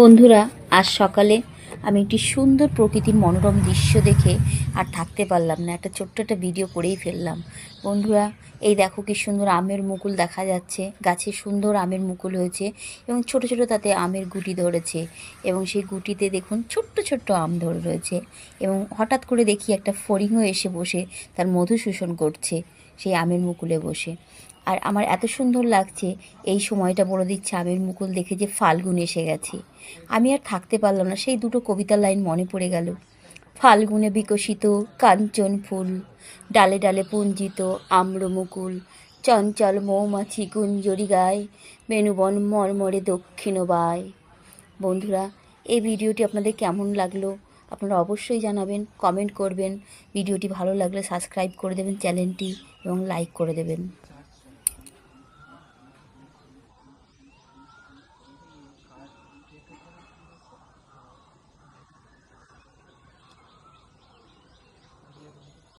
বন্ধুরা, আজ সকালে আমি একটি সুন্দর প্রকৃতির মনোরম দৃশ্য দেখে আর থাকতে পারলাম না। একটা ছোট্ট একটা ভিডিও করেই ফেললাম। বন্ধুরা, এই দেখো কি সুন্দর আমের মুকুল দেখা যাচ্ছে। গাছে সুন্দর আমের মুকুল হয়েছে এবং ছোট ছোট তাতে আমের গুটি ধরেছে এবং সেই গুটিতে দেখুন ছোট্ট ছোট্ট আম ধরে রয়েছে এবং হঠাৎ করে দেখি একটা ফড়িংও এসে বসে তার মধু শোষণ করছে। সেই আমের মুকুলে বসে। আর আমার এত সুন্দর লাগছে, এই সময়টা বলে দিচ্ছে আমের মুকুল দেখে যে ফাল্গুন এসে গেছে। আমি আর থাকতে পারলাম না, সেই দুটো কবিতার লাইন মনে পড়ে গেল। ফাল্গুনে বিকশিত কাঞ্চন ফুল, ডালে ডালে পুঞ্জিত আম্র মুকুল, চঞ্চল মৌমাছি কুঞ্জরি গায় বেনুবন মরমরে দক্ষিণ বায়। বন্ধুরা, এই ভিডিওটি আপনাদের কেমন লাগল? আপনারা অবশ্যই জানাবেন কমেন্ট করবেন। ভিডিওটি ভালো লাগলে সাবস্ক্রাইব করে দেবেন চ্যানেলটি এবং লাইক করে দেবেন।